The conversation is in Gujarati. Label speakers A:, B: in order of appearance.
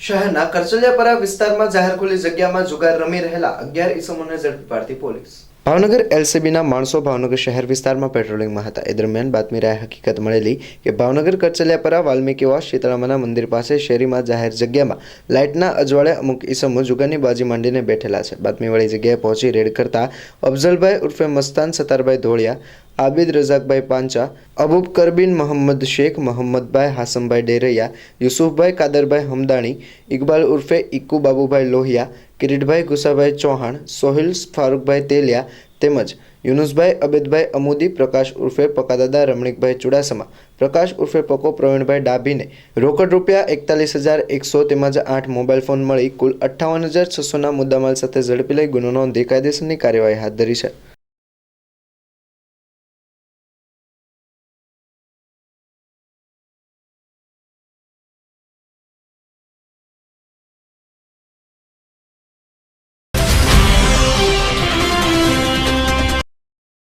A: શહેરના કરચલિયાપરા વિસ્તારમાં જાહેર ખુલ્લી જગ્યામાં જુગાર રમી રહેલા અગિયાર ઈસમોને ઝડપી પાડતી પોલીસ. ભાવનગર એલસીબીના માણસો ભાવનગર શહેર વિસ્તારમાં પેટ્રોલિંગમાં હતા. એ દરમિયાન બાતમી રાય હકીકત મળેલી કે ભાવનગર કરચલિયાપરા વાલ્મીકીવાસ શીતળામાના મંદિર પાસે શેરીમાં જાહેર જગ્યામાં લાઇટના અજવાળે અમુક ઈસમો જુગારની બાજી માંડીને બેઠેલા છે. બાતમીવાળી જગ્યાએ પહોંચી રેડ કરતા અફઝલભાઈ ઉર્ફે મસ્તાન સતારભાઈ ધોળિયા, આબિદ રઝાકભાઈ પાંચા, અબુબ કરબીન મોહમ્મદ શેખ મોહમ્મદભાઈ હાસમભાઈ ડેરૈયા, યુસુફભાઈ કાદરભાઈ હમદાણી, ઇકબાલ ઉર્ફે ઇક્કુ બાબુભાઈ લોહિયા કિરીટભાઈ ગુસાભાઈ ચૌહાણ, સોહિલ ફારૂકભાઈ તેલિયા તેમજ યુનુસભાઈ અબેદભાઈ અમુદી, પ્રકાશ ઉર્ફે પકાદાદા, રમણીકભાઈ ચુડાસમા, પ્રકાશ ઉર્ફે પકો પ્રવીણભાઈ ડાભીને રોકડ રૂપિયા એકતાલીસ હજાર એકસો તેમજ આઠ મોબાઈલ ફોન મળી કુલ અઠ્ઠાવન હજાર છસોના મુદ્દામાલ સાથે ઝડપી લઈ ગુનો નોંધી કાયદેસરની કાર્યવાહી હાથ ધરી છે.